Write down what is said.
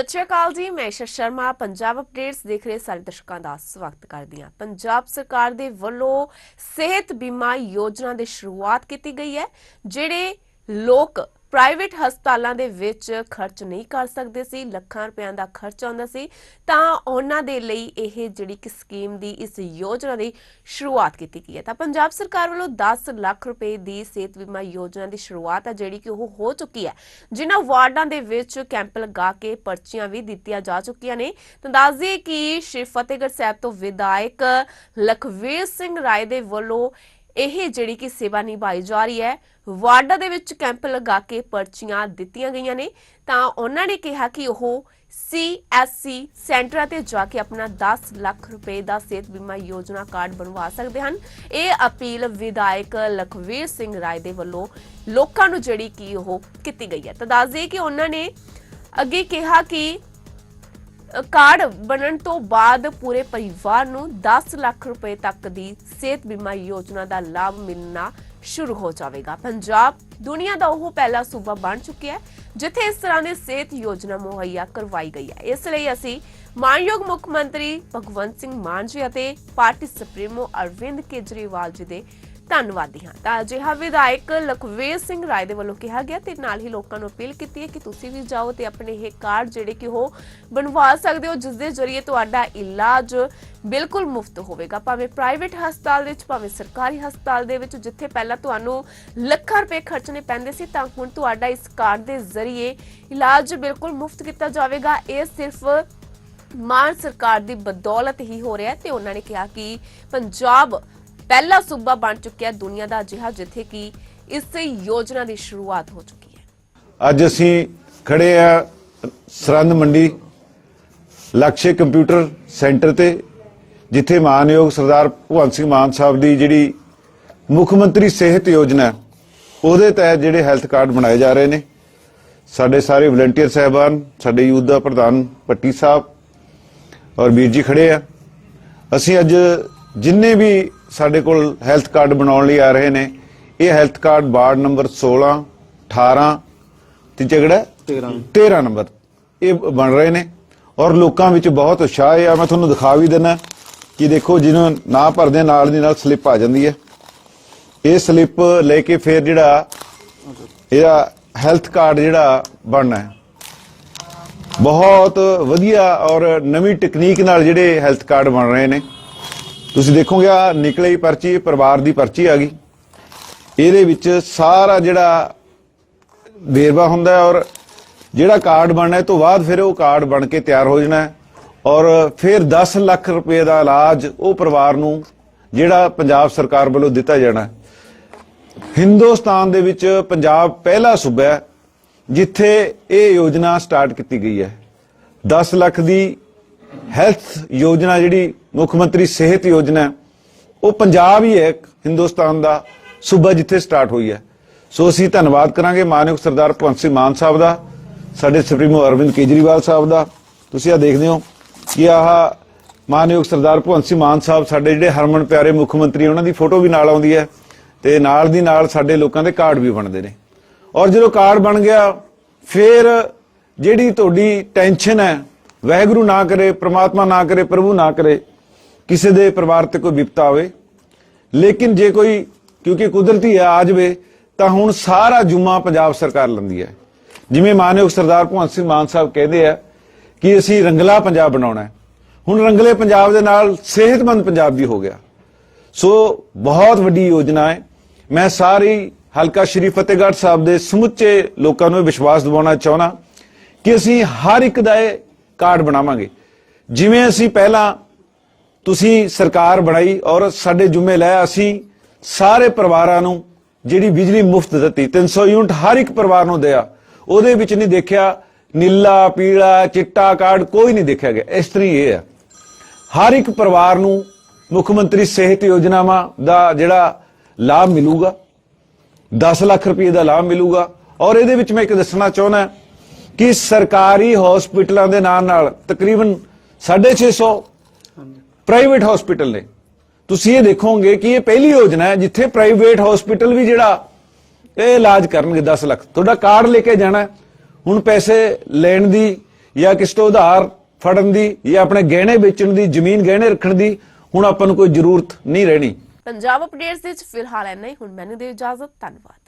ਸਤਿ ਸ਼੍ਰੀ ਅਕਾਲ ਜੀ, ਮੈਂ ਈਸ਼ਾ ਸ਼ਰਮਾ, ਪੰਜਾਬ ਅਪਡੇਟਸ ਦੇਖ ਰਹੇ ਸਾਰੇ ਦਰਸ਼ਕਾਂ ਦਾ ਸਵਾਗਤ ਕਰਦੀ ਹਾਂ। ਪੰਜਾਬ ਸਰਕਾਰ ਦੇ ਵੱਲੋਂ ਸਿਹਤ ਬੀਮਾ ਯੋਜਨਾ ਦੀ ਸ਼ੁਰੂਆਤ ਕੀਤੀ ਗਈ ਹੈ, ਜਿਹੜੇ ਲੋਕ ਪ੍ਰਾਈਵੇਟ ਹਸਪਤਾਲਾਂ ਦੇ ਵਿੱਚ ਖਰਚ ਨਹੀਂ ਕਰ ਸਕਦੇ ਸੀ, ਲੱਖਾਂ ਰੁਪਇਆਂ ਦਾ ਖਰਚ ਆਉਂਦਾ ਸੀ, ਤਾਂ ਉਹਨਾਂ ਦੇ ਲਈ ਇਹ ਜਿਹੜੀ ਕਿ ਸਕੀਮ ਦੀ ਇਸ ਯੋਜਨਾ ਦੀ ਸ਼ੁਰੂਆਤ ਕੀਤੀ ਗਈ ਹੈ। ਤਾਂ ਪੰਜਾਬ ਸਰਕਾਰ ਵੱਲੋਂ 10 ਲੱਖ ਰੁਪਏ ਦੀ ਸਿਹਤ ਬੀਮਾ ਯੋਜਨਾ ਦੀ ਸ਼ੁਰੂਆਤ ਹੈ, ਜਿਹੜੀ ਕਿ ਉਹ ਹੋ ਚੁੱਕੀ ਹੈ। ਜਿਨ੍ਹਾਂ ਵਾਰਡਾਂ ਦੇ ਵਿੱਚ ਕੈਂਪ ਲਗਾ ਕੇ ਪਰਚੀਆਂ ਵੀ ਦਿੱਤੀਆਂ ਜਾ ਚੁੱਕੀਆਂ ਨੇ। ਤਾਂ ਦੱਸ ਦਈਏ ਕਿ ਸ਼੍ਰੀ ਫਤਿਹਗੜ੍ਹ ਸਾਹਿਬ ਤੋਂ ਵਿਧਾਇਕ ਲਖਵੀਰ ਸਿੰਘ ਰਾਏ ਦੇ ਵੱਲੋਂ ਇਹ ਜਿਹੜੀ ਕਿ ਸੇਵਾ ਨਿਭਾਈ ਜਾ ਰਹੀ ਹੈ, ਵਾਰਡਾਂ ਦੇ ਵਿੱਚ ਕੈਂਪ ਲਗਾ ਕੇ ਪਰਚੀਆਂ ਦਿੱਤੀਆਂ ਗਈਆਂ ਨੇ, ਤਾਂ ਉਹਨਾਂ ਨੇ ਕਿਹਾ ਕਿ ਉਹ ਸੀਐਸਸੀ ਸੈਂਟਰਾਂ ਤੇ ਜਾ ਕੇ ਆਪਣਾ 10 ਲੱਖ ਰੁਪਏ ਦਾ ਸਿਹਤ ਬੀਮਾ ਯੋਜਨਾ ਕਾਰਡ ਬਣਵਾ ਸਕਦੇ ਹਨ। ਇਹ ਅਪੀਲ ਵਿਧਾਇਕ ਲਖਵੀਰ ਸਿੰਘ ਰਾਏ ਦੇ ਵੱਲੋਂ ਲੋਕਾਂ ਨੂੰ ਜਿਹੜੀ ਕਿ ਉਹ ਕੀਤੀ ਗਈ ਹੈ। ਤਾਂ ਦੱਸ ਦਈਏ ਕਿ ਉਹਨਾਂ ਨੇ ਅੱਗੇ ਕਿਹਾ ਕਿ ਕਾਰਡ ਬਣਨ ਤੋਂ ਬਾਅਦ ਪੂਰੇ ਪਰਿਵਾਰ ਨੂੰ 10 ਲੱਖ ਰੁਪਏ ਤੱਕ ਦੀ ਸਿਹਤ ਬੀਮਾ ਯੋਜਨਾ ਦਾ ਲਾਭ ਮਿਲਣਾ ਸ਼ੁਰੂ ਹੋ ਜਾਵੇਗਾ। ਪੰਜਾਬ, ਦੁਨੀਆ ਦਾ ਉਹ ਪਹਿਲਾ ਸੂਬਾ ਬਣ ਚੁੱਕਿਆ ਹੈ, ਜਿੱਥੇ ਇਸ ਤਰ੍ਹਾਂ ਦੀ ਸਿਹਤ ਯੋਜਨਾ ਮੁਹੱਈਆ ਕਰਵਾਈ ਗਈ ਹੈ। ਇਸ ਲਈ ਅਸੀਂ ਮਾਨਯੋਗ ਮੁੱਖ ਮੰਤਰੀ ਭਗਵੰਤ ਸਿੰਘ ਮਾਨ ਜੀ ਅਤੇ ਪਾਰਟੀ ਸੁਪਰੀਮੋ ਅਰਵਿੰਦ ਕੇਜਰੀਵਾਲ ਜੀ ਦੇ ਧੰਨਵਾਦੀ ਹਾਂ। ਤਾਂ ਅਜਿਹਾ ਵਿਧਾਇਕ ਲਖਵੀਰ ਸਿੰਘ ਰਾਏ ਦੇ ਵੱਲੋਂ ਕਿਹਾ ਗਿਆ ਤੇ ਨਾਲ ਹੀ ਲੋਕਾਂ ਨੂੰ ਅਪੀਲ ਕੀਤੀ ਹੈ ਕਿ ਤੁਸੀਂ ਵੀ ਜਾਓ ਤੇ ਆਪਣੇ ਇਹ ਕਾਰਡ ਜਿਹੜੇ ਕਿ ਉਹ ਬਣਵਾ ਸਕਦੇ ਹੋ ਜਿਸ ਦੇ ਜ਼ਰੀਏ ਤੁਹਾਡਾ ਇਲਾਜ ਬਿਲਕੁਲ ਮੁਫਤ ਹੋਵੇਗਾ। ਭਾਵੇਂ ਪ੍ਰਾਈਵੇਟ ਹਸਪਤਾਲ ਵਿੱਚ, ਭਾਵੇਂ ਸਰਕਾਰੀ ਹਸਪਤਾਲ ਦੇ ਵਿੱਚ, ਜਿੱਥੇ ਪਹਿਲਾਂ ਤੁਹਾਨੂੰ ਲੱਖਾਂ ਰੁਪਏ ਖਰਚਣੇ ਪੈਂਦੇ ਸੀ, ਤਾਂ ਹੁਣ ਤੁਹਾਡਾ ਇਸ ਕਾਰਡ ਦੇ ਜ਼ਰੀਏ ਇਲਾਜ ਬਿਲਕੁਲ ਮੁਫਤ ਕੀਤਾ ਜਾਵੇਗਾ। ਇਹ ਸਿਰਫ ਮਾਨ ਸਰਕਾਰ ਦੀ ਬਦੌਲਤ ਹੀ ਹੋ ਰਿਹਾ ਤੇ ਉਹਨਾਂ ਨੇ ਕਿਹਾ ਕਿ ਪੰਜਾਬ ਪਹਿਲਾ ਸੂਬਾ ਬਣ ਚੁੱਕਿਆ ਦੁਨੀਆ ਦਾ ਅਜਿਹਾ, ਜਿੱਥੇ ਕਿ ਇਸ ਯੋਜਨਾ ਦੀ ਸ਼ੁਰੂਆਤ ਹੋ ਚੁੱਕੀ ਹੈ। ਅੱਜ ਅਸੀਂ ਖੜੇ ਆ ਸਰੰਦ ਮੰਡੀ, ਲਕਸ਼ੇ ਕੰਪਿਊਟਰ ਸੈਂਟਰ ਤੇ, ਜਿੱਥੇ ਮਾਨਯੋਗ ਸਰਦਾਰ ਭਗਵੰਤ ਸਿੰਘ ਮਾਨ ਸਾਹਿਬ ਦੀ ਜਿਹੜੀ ਮੁੱਖ ਮੰਤਰੀ ਸਿਹਤ ਯੋਜਨਾ ਉਹਦੇ ਤਹਿਤ ਜਿਹੜੇ ਹੈਲਥ ਕਾਰਡ ਬਣਾਏ ਜਾ ਰਹੇ ਨੇ। ਸਾਡੇ ਸਾਰੇ ਵਲੰਟੀਅਰ ਸਹਿਬਾਨ, ਸਾਡੇ ਯੂਥ ਦਾ ਪ੍ਰਧਾਨ ਪੱਟੀ ਸਾਹਿਬ ਔਰ ਵੀਰ ਜੀ ਖੜੇ ਆ। ਅਸੀਂ ਅੱਜ ਜਿੰਨੇ ਵੀ ਸਾਡੇ ਕੋਲ ਹੈਲਥ ਕਾਰਡ ਬਣਾਉਣ ਲਈ ਆ ਰਹੇ ਨੇ। ਇਹ ਹੈਲਥ ਕਾਰਡ ਵਾਰਡ ਨੰਬਰ 16 18 ਤੇ ਝਗੜਾ 13 13 ਨੰਬਰ ਇਹ ਬਣ ਰਹੇ ਨੇ। ਔਰ ਲੋਕਾਂ ਵਿੱਚ ਬਹੁਤ ਉਤਸ਼ਾਹ ਹੈ। ਮੈਂ ਤੁਹਾਨੂੰ ਦਿਖਾ ਵੀ ਦਿੰਦਾ ਕਿ ਦੇਖੋ ਜਿਹਨੂੰ ਨਾ ਭਰਦੇ ਨਾਲ ਦੀ ਨਾਲ ਸਲਿੱਪ ਆ ਜਾਂਦੀ ਹੈ। ਇਹ ਸਲਿੱਪ ਲੈ ਕੇ ਫਿਰ ਜਿਹੜਾ ਇਹਦਾ ਹੈਲਥ ਕਾਰਡ ਜਿਹੜਾ ਬਣਨਾ ਹੈ। ਬਹੁਤ ਵਧੀਆ ਔਰ ਨਵੀਂ ਟੈਕਨੀਕ ਨਾਲ ਜਿਹੜੇ ਹੈਲਥ ਕਾਰਡ ਬਣ ਰਹੇ ਨੇ। ਤੁਸੀਂ ਦੇਖੋਗੇ ਆ ਨਿਕਲੇ ਹੀ ਪਰਚੀ, ਇਹ ਪਰਿਵਾਰ ਦੀ ਪਰਚੀ ਆ ਗਈ। ਇਹਦੇ ਵਿੱਚ ਸਾਰਾ ਜਿਹੜਾ ਵੇਰਵਾ ਹੁੰਦਾ ਹੈ ਔਰ ਜਿਹੜਾ ਕਾਰਡ ਬਣਨਾ ਹੈ ਤੋਂ ਬਾਅਦ ਫਿਰ ਉਹ ਕਾਰਡ ਬਣ ਕੇ ਤਿਆਰ ਹੋ ਜਾਣਾ ਹੈ। ਔਰ ਫਿਰ 10 ਲੱਖ ਰੁਪਏ ਦਾ ਇਲਾਜ ਉਹ ਪਰਿਵਾਰ ਨੂੰ, ਜਿਹੜਾ ਪੰਜਾਬ ਸਰਕਾਰ ਵੱਲੋਂ ਦਿੱਤਾ ਜਾਣਾ ਹਿੰਦੁਸਤਾਨ ਦੇ ਵਿੱਚ ਪੰਜਾਬ ਪਹਿਲਾ ਸੂਬਾ ਹੈ, ਜਿੱਥੇ ਇਹ ਯੋਜਨਾ ਸਟਾਰਟ ਕੀਤੀ ਗਈ ਹੈ। 10 ਲੱਖ ਦੀ ਹੈਲਥ ਯੋਜਨਾ ਜਿਹੜੀ ਮੁੱਖ ਮੰਤਰੀ ਸਿਹਤ ਯੋਜਨਾ ਉਹ ਪੰਜਾਬ ਹੀ ਹੈ ਇੱਕ, ਹਿੰਦੁਸਤਾਨ ਦਾ ਸੂਬਾ ਜਿੱਥੇ ਸਟਾਰਟ ਹੋਈ ਹੈ। ਸੋ ਅਸੀਂ ਧੰਨਵਾਦ ਕਰਾਂਗੇ ਮਾਨਯੋਗ ਸਰਦਾਰ ਭਗਵੰਤ ਸਿੰਘ ਮਾਨ ਸਾਹਿਬ ਦਾ, ਸਾਡੇ ਸੁਪਰੀਮੋ ਅਰਵਿੰਦ ਕੇਜਰੀਵਾਲ ਸਾਹਿਬ ਦਾ। ਤੁਸੀਂ ਆ ਦੇਖਦੇ ਹੋ ਕਿ ਆਹ ਮਾਨਯੋਗ ਸਰਦਾਰ ਭਗਵੰਤ ਸਿੰਘ ਮਾਨ ਸਾਹਿਬ ਸਾਡੇ ਜਿਹੜੇ ਹਰਮਨ ਪਿਆਰੇ ਮੁੱਖ ਮੰਤਰੀ ਉਹਨਾਂ ਦੀ ਫੋਟੋ ਵੀ ਨਾਲ ਆਉਂਦੀ ਹੈ ਤੇ ਨਾਲ ਦੀ ਨਾਲ ਸਾਡੇ ਲੋਕਾਂ ਦੇ ਕਾਰਡ ਵੀ ਬਣਦੇ ਨੇ। ਔਰ ਜਦੋਂ ਕਾਰਡ ਬਣ ਗਿਆ, ਫਿਰ ਜਿਹੜੀ ਤੁਹਾਡੀ ਟੈਨਸ਼ਨ ਹੈ ਵਾਹਿਗੁਰੂ ਨਾ ਕਰੇ, ਪ੍ਰਮਾਤਮਾ ਨਾ ਕਰੇ, ਪ੍ਰਭੂ ਨਾ ਕਰੇ, ਕਿਸੇ ਦੇ ਪਰਿਵਾਰ ਤੇ ਕੋਈ ਵਿਪਤਾ ਆਵੇ। ਲੇਕਿਨ ਜੇ ਕੋਈ, ਕਿਉਂਕਿ ਕੁਦਰਤੀ ਹੈ, ਆ ਜਾਵੇ, ਤਾਂ ਹੁਣ ਸਾਰਾ ਜੁਮਾ ਪੰਜਾਬ ਸਰਕਾਰ ਲੈਂਦੀ ਹੈ। ਜਿਵੇਂ ਮਾਨਯੋਗ ਸਰਦਾਰ ਭਗਵੰਤ ਸਿੰਘ ਮਾਨ ਸਾਹਿਬ ਕਹਿੰਦੇ ਆ ਕਿ ਅਸੀਂ ਰੰਗਲਾ ਪੰਜਾਬ ਬਣਾਉਣਾ ਹੈ। ਹੁਣ ਰੰਗਲੇ ਪੰਜਾਬ ਦੇ ਨਾਲ ਸਿਹਤਮੰਦ ਪੰਜਾਬ ਵੀ ਹੋ ਗਿਆ। ਸੋ ਬਹੁਤ ਵੱਡੀ ਯੋਜਨਾ ਹੈ। ਮੈਂ ਸਾਰੀ ਹਲਕਾ ਸ਼੍ਰੀ ਫਤਿਹਗੜ੍ਹ ਸਾਹਿਬ ਦੇ ਸਮੁੱਚੇ ਲੋਕਾਂ ਨੂੰ ਇਹ ਵਿਸ਼ਵਾਸ ਦਿਵਾਉਣਾ ਚਾਹੁੰਦਾ ਕਿ ਅਸੀਂ ਹਰ ਇੱਕ ਦਾ ਕਾਰਡ ਬਣਾਵਾਂਗੇ। ਜਿਵੇਂ ਅਸੀਂ ਪਹਿਲਾਂ ਤੁਸੀਂ ਸਰਕਾਰ ਬਣਾਈ ਔਰ ਸਾਡੇ ਜੁਮੇ ਲੈ ਅਸੀਂ ਸਾਰੇ ਪਰਿਵਾਰਾਂ ਨੂੰ ਜਿਹੜੀ ਬਿਜਲੀ ਮੁਫਤ ਦਿੱਤੀ 300 ਯੂਨਿਟ ਹਰ ਇੱਕ ਪਰਿਵਾਰ ਨੂੰ ਦਿਆ। ਉਹਦੇ ਵਿੱਚ ਨਹੀਂ ਦੇਖਿਆ ਨੀਲਾ, ਪੀਲਾ, ਚਿੱਟਾ ਕਾਰਡ ਕੋਈ ਨਹੀਂ ਦੇਖਿਆ ਗਿਆ। ਇਸ ਤਰੀ ਇਹ ਹੈ। ਹਰ ਇੱਕ ਪਰਿਵਾਰ ਨੂੰ ਮੁੱਖ ਮੰਤਰੀ ਸਿਹਤ ਯੋਜਨਾਵਾਂ ਦਾ ਜਿਹੜਾ ਲਾਭ ਮਿਲੂਗਾ। 10 ਲੱਖ ਰੁਪਏ ਦਾ ਲਾਭ ਮਿਲੂਗਾ। ਔਰ ਇਹਦੇ ਵਿੱਚ ਮੈਂ ਇੱਕ ਦੱਸਣਾ ਚਾਹੁੰਦਾ ਕਿ ਸਰਕਾਰੀ ਹਸਪੀਟਲਾਂ ਦੇ ਨਾਲ ਨਾਲ ਤਕਰੀਬਨ 650 ਪ੍ਰਾਈਵੇਟ ਹਸਪੀਟਲ ਨੇ। ਤੁਸੀਂ ਇਹ ਦੇਖੋਗੇ ਕਿ ਇਹ ਪਹਿਲੀ ਯੋਜਨਾ ਹੈ ਜਿੱਥੇ ਪ੍ਰਾਈਵੇਟ ਹਸਪੀਟਲ ਵੀ ਜਿਹੜਾ ਇਹ ਇਲਾਜ ਕਰਨਗੇ 10 ਲੱਖ। ਤੁਹਾਡਾ ਕਾਰਡ ਲੈ ਕੇ ਜਾਣਾ ਹੁਣ ਪੈਸੇ ਲੈਣ ਦੀ ਜਾਂ ਕਿਸ ਤੋਂ ਉਧਾਰ ਫੜਨ ਦੀ ਜਾਂ ਆਪਣੇ ਗਹਿਣੇ ਵੇਚਣ ਦੀ, ਜ਼ਮੀਨ ਗਹਿਣੇ ਰੱਖਣ ਦੀ ਹੁਣ ਆਪਾਂ ਨੂੰ ਕੋਈ ਜ਼ਰੂਰਤ ਨਹੀਂ ਰਹਿਣੀ। ਪੰਜਾਬ ਅਪਡੇਟਸ ਵਿੱਚ ਫਿਲਹਾਲ ਇੰਨਾ ਹੀ। ਹੁਣ ਮੈਨੂੰ ਦੇ ਇਜਾਜ਼ਤ। ਧੰਨਵਾਦ।